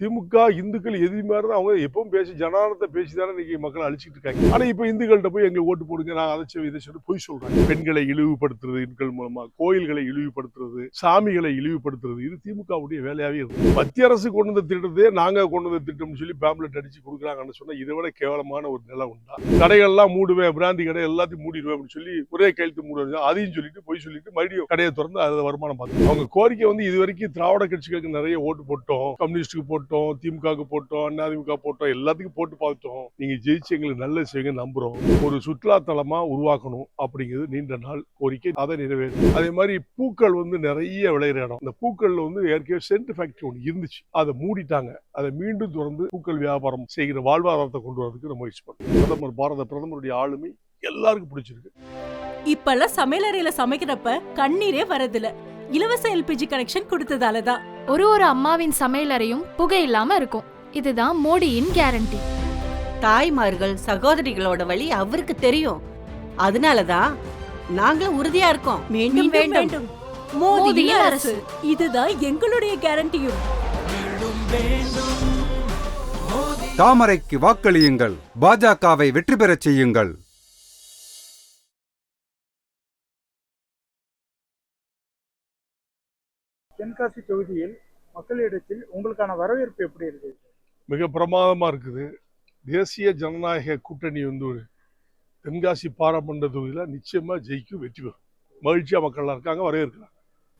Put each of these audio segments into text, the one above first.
திமுக இந்துக்கள் எதுவுமே தான் அவங்க எப்பவும் பேசி ஜனநாயகத்தை பேசி தானே இன்னைக்கு மக்கள் அழிச்சிட்டு இருக்காங்க. ஆனா இப்ப இந்துக்கள்கிட்ட போய் எங்களுக்கு ஓட்டு போடுங்க நான் அதை இதை சொல்லி பொய் சொல்றாங்க. பெண்களை இழிவுபடுத்துறது இந்துக்கள் மூலமா கோயில்களை இழிவுபடுத்துறது சாமிகளை இழிவுபடுத்துறது இது திமுகவுடைய வேலையாவே இருக்கு. மத்திய அரசு கொண்டு வந்த திட்டத்தையே நாங்க கொண்டு வந்த திட்டம்னு சொல்லி பேம்லெட் அடிச்சு கொடுக்குறாங்கன்னு சொன்னா இதை விட கேவலமான ஒரு நிலை உண்டா? கடைகள்லாம் மூடுவேன் பிராந்தி கடை எல்லாத்தையும் மூடிடுவேன் அப்படின்னு சொல்லி ஒரே கையெழுத்து மூடுவாங்க அதையும் சொல்லிட்டு பொய் சொல்லிட்டு மறுபடியும் கடையை திறந்து அதை வருமானம் பார்த்து. அவங்க கோரிக்கை வந்து இது வரைக்கும் திராவிட கட்சிகளுக்கு நிறைய ஓட்டு போட்டோம் கம்யூனிஸ்டுக்கு போட்டோம் போட்டோம் திமுகவுக்கு போட்டோம் அதிமுக போட்டோம் எல்லாத்துக்கும் போட்டு பார்த்தோம் நீங்க ஜெயிச்சு எங்களுக்கு நல்ல செய்யுங்க நம்புறோம். ஒரு சுற்றுலா தலமா உருவாக்கணும் அப்படிங்கிறது நீண்ட நாள் கோரிக்கை அதை நிறைவேறும் அதே மாதிரி பூக்கள் வந்து நிறைய விளையிற இடம். இந்த பூக்கள்ல வந்து ஏற்கனவே சென்ட் ஃபேக்டரி ஒன்று இருந்துச்சு. அதை மூடிட்டாங்க. அதை மீண்டும் திறந்து பூக்கள் வியாபாரம் செய்கிற வாழ்வாதாரத்தை கொண்டு வரதுக்கு நம்ம முயற்சி பண்ணோம் பிரதமர் பாரத பிரதமருடைய ஆளுமை எல்லாருக்கும் பிடிச்சிருக்கு. இப்பெல்லாம் சமையலறையில சமைக்கிறப்ப கண்ணீரே வரதில்ல. இலவச எல்பிஜி கனெக்ஷன் கொடுத்ததாலதான். ஒரு ஒரு அம்மாவின் சமையலறையும் புகை இல்லாம இருக்கும். இதுதான் மோடியின் கேரண்டி தாய்மார்கள் சகோதரிகளோட வழி அவருக்கு தெரியும். அதனாலதான் நாங்களும் உறுதியா இருக்கோம். மீண்டும் வேண்டும். மோடியின் அரசு. இதுதான் எங்களுடைய கேரண்டியும் தாமரைக்கு வாக்களியுங்கள். பாஜகவை வெற்றி பெறச் செய்யுங்கள். தென்காசி தொகுதியில் மக்களிடத்தில் உங்களுக்கான வரவேற்பு எப்படி இருக்கு? மிக பிரமாதமா இருக்குது. தேசிய ஜனநாயக கூட்டணி வந்து ஒரு தென்காசி பாராளுமன்ற தொகுதியில நிச்சயமா ஜெயிக்கும் வெற்றி பெறும். மகிழ்ச்சியா மக்கள்லாம் இருக்காங்க வரவேற்கிறாங்க.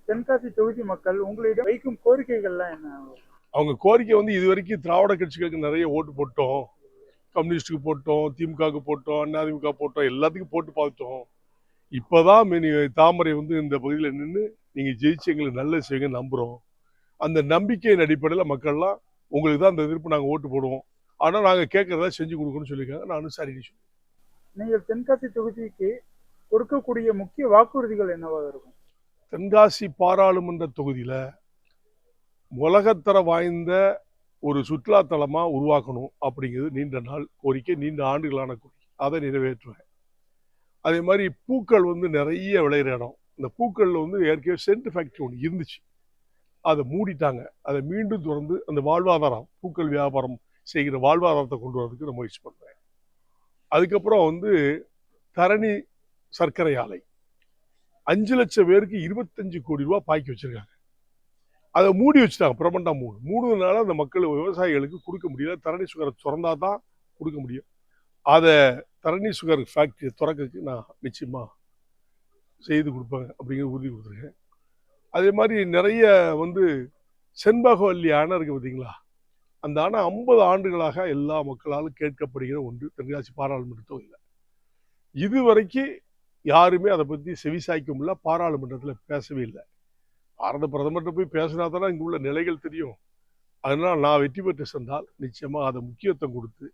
தென்காசி தொகுதி மக்கள் உங்களிடம் வைக்கும் கோரிக்கைகள்லாம் என்ன? அவங்க கோரிக்கை வந்து இது வரைக்கும் திராவிட கட்சிகளுக்கு நிறைய ஓட்டு போட்டோம். கம்யூனிஸ்டுக்கு போட்டோம் திமுகவுக்கு போட்டோம் அதிமுக போட்டோம் எல்லாத்துக்கும் போட்டு பார்த்தோம். இப்போதான் மினி தாமரை வந்து இந்த பகுதியில் நின்று நீங்கள் ஜெயிச்சு எங்களுக்கு நல்லது செய்யுங்க நம்புகிறோம் அந்த நம்பிக்கையின் அடிப்படையில் மக்கள்லாம் உங்களுக்கு தான் இந்த எதிர்ப்பு நாங்கள் ஓட்டு போடுவோம். ஆனால் நாங்கள் கேட்குறதா செஞ்சு கொடுக்கணும்னு சொல்லியிருக்காங்க. நானும் சரி சொல்லி நீங்கள் தென்காசி தொகுதிக்கு கொடுக்கக்கூடிய முக்கிய வாக்குறுதிகள் என்னவாக இருக்கும்? தென்காசி பாராளுமன்ற தொகுதியில் உலகத்தர வாய்ந்த ஒரு சுற்றுலா தலமா உருவாக்கணும் அப்படிங்கிறது நீண்ட நாள் கோரிக்கை நீண்ட ஆண்டுகளான கோரிக்கை. அதை நிறைவேற்றுவேன். அதே மாதிரி பூக்கள் வந்து நிறைய விளையிற இடம். இந்த பூக்களில் வந்து ஏற்கனவே சென்ட் ஃபேக்ட்ரி ஒன்று இருந்துச்சு. அதை மூடிட்டாங்க. அதை மீண்டும் திறந்து அந்த வாழ்வாதாரம் பூக்கள் வியாபாரம் செய்கிற வாழ்வாதாரத்தை கொண்டு வரதுக்கு நான் முயற்சி பண்ணுறேன் அதுக்கப்புறம் வந்து தரணி சர்க்கரை ஆலை. அஞ்சு லட்சம் பேருக்கு இருபத்தஞ்சு கோடி ரூபா பாக்கி வச்சுருக்காங்க. அதை மூடி வச்சுட்டாங்க. பிரபண்டா மூணு மூடுனால அந்த மக்கள் விவசாயிகளுக்கு கொடுக்க முடியல. தரணி சுகரை திறந்தா தான் கொடுக்க முடியும். அதை தரணி சுகர் ஃபேக்ட்ரியை திறக்கக்கு நான் நிச்சயமாக செய்து கொடுப்பேன் அப்படிங்கிற உறுதி கொடுத்துருக்கேன். அதே மாதிரி நிறைய வந்து செண்பகவல்லி அணை இருக்குது பார்த்தீங்களா? அந்த அணை ஐம்பது ஆண்டுகளாக எல்லா மக்களாலும் கேட்கப்படுகிற ஒன்று. தென்காசி பாராளுமன்ற தொகுதியில். இதுவரைக்கும் யாருமே அதை பற்றி செவிசாய்க்க முடியல பாராளுமன்றத்தில் பேசவே இல்லை. பாரத பிரதமர்கிட்ட போய் பேசினா தானே இங்கே உள்ள நிலைகள் தெரியும். அதனால் நான் வெற்றி பெற்று சென்றால் நிச்சயமாக அதை முக்கியத்துவம் கொடுத்து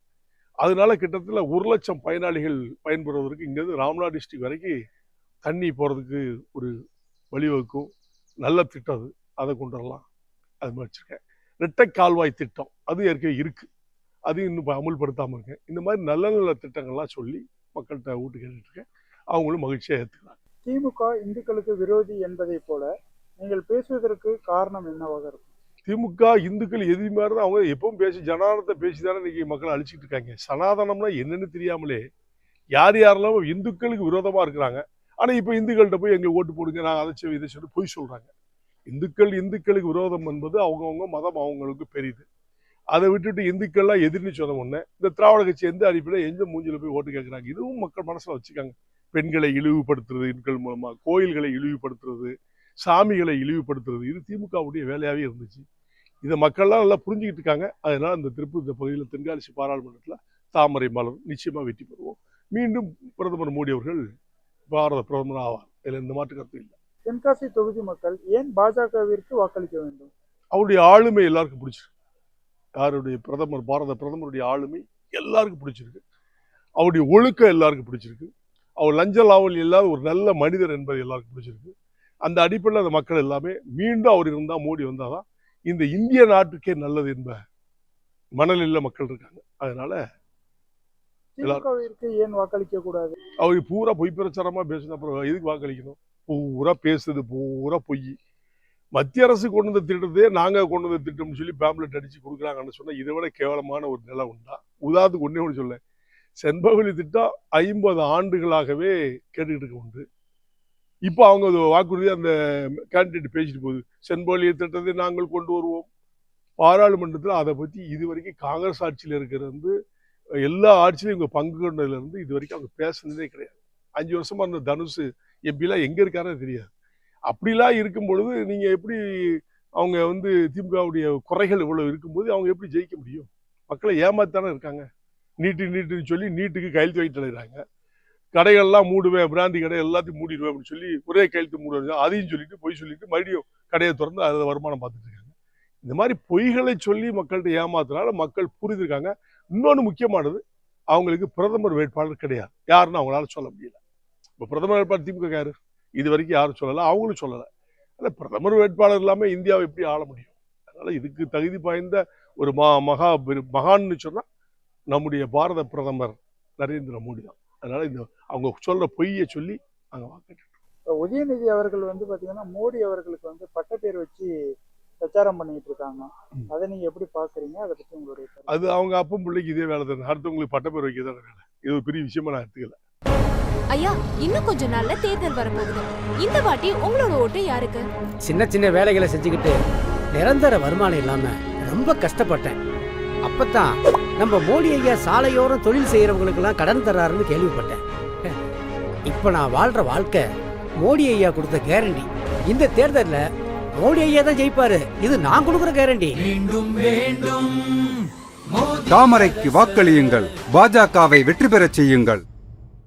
அதனால கிட்டத்தட்ட ஒரு லட்சம் பயனாளிகள் பயன்பெறுவதற்கு இங்கேருந்து ராம்நாத் டிஸ்ட்ரிக்ட் வரைக்கும் தண்ணி போகிறதுக்கு ஒரு வழிவகுக்கும். நல்ல திட்டம் அது. அதை கொண்டு வரலாம். அது மாதிரி வச்சுருக்கேன். இரட்டை கால்வாய் திட்டம். அது ஏற்கனவே இருக்குது அது இன்னும் இப்ப அமுல்படுத்தாமல் இருக்கேன். இந்த மாதிரி நல்ல நல்ல திட்டங்கள்லாம் சொல்லி மக்கள்கிட்ட ஓட்டு கேட்டுட்ருக்கேன் அவங்களும் மகிழ்ச்சியாக ஏற்றுக்கிறாங்க திமுக இந்துக்களுக்கு விரோதி என்பதை போல நீங்கள் பேசுவதற்கு காரணம் என்னவாக இருக்கும்? திமுக இந்துக்கள் எது மாதிரி தான் அவங்க எப்பவும் பேசி ஜனநாயகத்தை பேசி தானே இன்னைக்கு மக்கள் அழிச்சிட்டு இருக்காங்க. சனாதனம்னா என்னன்னு தெரியாமலே யார் யாரெல்லாம் இந்துக்களுக்கு விரோதமாக இருக்கிறாங்க? ஆனால் இப்போ இந்துக்கள்கிட்ட போய் எங்களுக்கு ஓட்டு போடுங்க நான் அதை செய்வேன் இதை சொல்லி பொய் சொல்கிறாங்க இந்துக்கள் இந்துக்களுக்கு விரோதம் என்பது அவங்கவுங்க மதம் அவங்களுக்கு பெரியது அதை விட்டுட்டு இந்துக்கள்லாம் எதிர்னு சொன்ன உடனே இந்த திராவிட கட்சி எந்த அடிப்படையில் எந்த மூஞ்சியில் போய் ஓட்டு கேட்குறாங்க இதுவும் மக்கள் மனசில் வச்சுக்காங்க. பெண்களை இழிவுபடுத்துறது இந்துக்கள் மூலமாக கோயில்களை இழிவுபடுத்துறது சாமிகளை இழிவுபடுத்துறது. இது திமுகவுடைய வேலையாவே இருந்துச்சு. இதை மக்கள்லாம் நல்லா புரிஞ்சுக்கிட்டு இருக்காங்க. அதனால இந்த திருப்பூர் இந்த பகுதியில் தென்காசி பாராளுமன்றத்தில் தாமரை மலர் நிச்சயமா வெற்றி பெறுவோம். மீண்டும் பிரதமர் மோடி அவர்கள் பாரத பிரதமர் ஆவார். இதில் எந்த மாற்று கருத்து இல்லை. தென்காசி தொகுதி மக்கள் ஏன் பாஜகவிற்கு வாக்களிக்க வேண்டும்? அவருடைய ஆளுமை எல்லாருக்கும் பிடிச்சிருக்கு. யாருடைய பிரதமர் பாரத பிரதமருடைய ஆளுமை எல்லாருக்கும் பிடிச்சிருக்கு. அவருடைய ஒழுக்கம் எல்லாருக்கும் பிடிச்சிருக்கு. அவர் லஞ்ச லாவல் இல்லாத ஒரு நல்ல மனிதர் என்பது எல்லாருக்கும் பிடிச்சிருக்கு. அந்த அடிப்படையில் அந்த மக்கள் எல்லாமே மீண்டும் அவர் இருந்தால் மோடி வந்தாதான் இந்த இந்திய நாட்டுக்கே நல்லது என்ப மனநிலையில் மக்கள் இருக்காங்க. அதனால ஏன் வாக்களிக்க கூடாது? அவர் பூரா பொய் பிரச்சாரமா பேசின அப்புறம் எதுக்கு வாக்களிக்கணும்? பூரா பேசுறது பூரா பொய். மத்திய அரசு கொண்டு வந்த திட்டத்தையே நாங்க கொண்டு வந்த திட்டம்னு சொல்லி பேம்லெட் அடிச்சு கொடுக்குறாங்கன்னு சொன்னா இதை விட கேவலமான ஒரு நிலை உண்டா? உதாரணத்துக்கு ஒண்ணே ஒன்று சொல்ல செண்பகவலி திட்டம் ஐம்பது ஆண்டுகளாகவே கேட்டுக்கிட்டு இருக்க உண்டு. இப்போ அவங்க வாக்குறுதி அந்த கேண்டிடேட் பேசிட்டு போகுது. செண்பகவலி திட்டத்தை நாங்கள் கொண்டு வருவோம். பாராளுமன்றத்தில் அதை பற்றி இது வரைக்கும் காங்கிரஸ் ஆட்சியில் இருக்கிறது வந்து எல்லா ஆட்சியிலும் இவங்க பங்கு கொண்டதுலேருந்து இது வரைக்கும் அவங்க பேசுனதே கிடையாது. அஞ்சு வருஷமாக அந்த தனுஷ் எப்படிலாம் எங்கே இருக்காருன்னு தெரியாது. அப்படிலாம் இருக்கும் பொழுது நீங்கள் எப்படி அவங்க வந்து திமுகவுடைய குறைகள் இவ்வளோ இருக்கும்போது அவங்க எப்படி ஜெயிக்க முடியும்? மக்களை ஏமாத்தானே இருக்காங்க. நீட்டு நீட்டுன்னு சொல்லி நீட்டுக்கு கையெழுத்து வாங்கிட்டு கடைகள்லாம் மூடுவேன் பிராந்தி கடை எல்லாத்தையும் மூடிடுவேன் அப்படின்னு சொல்லி ஒரே கையெழுத்து மூடுவேன் அதையும் சொல்லிட்டு பொய் சொல்லிட்டு மறுபடியும் கடையை திறந்து அதில் வருமானம் பார்த்துட்டு இருக்காங்க. இந்த மாதிரி பொய்களை சொல்லி மக்கள்கிட்ட ஏமாத்துறதுனால மக்கள் புரிஞ்சிருக்காங்க. இன்னொன்று முக்கியமானது அவங்களுக்கு பிரதமர் வேட்பாளர் கிடையாது. யாருன்னு அவங்களால சொல்ல முடியல. இப்போ பிரதமர் வேட்பாளர் திமுக யாரு? இது வரைக்கும் யாரும் சொல்லலை அவங்களும் சொல்லலை. ஆனால் பிரதமர் வேட்பாளர் இல்லாமல் இந்தியாவை எப்படி ஆள முடியும்? அதனால இதுக்கு தகுதி பாய்ந்த ஒரு மா மகா பெரு- மகான்னு சொன்னால் நம்முடைய பாரத பிரதமர் நரேந்திர மோடி தான். அதனால இந்த அவங்க சொல்ற பொய்யை சொல்லி நாங்கள் வாக்கு உதயநிதி அவர்கள் வந்து பாத்தீங்கன்னா மோடி அவர்களுக்கு வந்து பட்டப்பேர் வச்சு பிரச்சாரம் பண்ணிட்டு இருக்காங்க. அதை நீங்க எப்படி பாக்குறீங்க? அதை பத்தி உங்களுடைய? அது அவங்க அப்பன் பிள்ளைக்கு இதே வேலை தானே. அடுத்தவங்களுக்கு பட்டப்பேர் வைக்க தானே வேலை. இது ஒரு பெரிய விஷயமா நான் எடுத்துக்கல. ஐயா இன்னும் கொஞ்ச நாள்ல தேர்தல் வரப்போகுது. இந்த வாட்டி உங்களோட ஓட்டு யாருக்கு? சின்ன சின்ன வேலைகளை செஞ்சுக்கிட்டு நிரந்தர வருமானம் இல்லாம ரொம்ப கஷ்டப்பட்டேன். அப்பதான் நம்ம மோடி ஐயா சாலையோரம் தொழில் செய்யறவங்களுக்கெல்லாம் கடன் தர்றாருன்னு கேள்விப்பட்டேன். இப்ப நான் வாழ்ற வாழ்க்கை மோடி ஐயா கொடுத்த கேரண்டி இந்த தேர்தல்ல மோடி ஐயா தான் ஜெயிப்பாரு. இது நான் கொடுக்குற கேரண்டி தாமரைக்கு வாக்களியுங்கள். பாஜகவை வெற்றி பெறச் செய்யுங்கள்.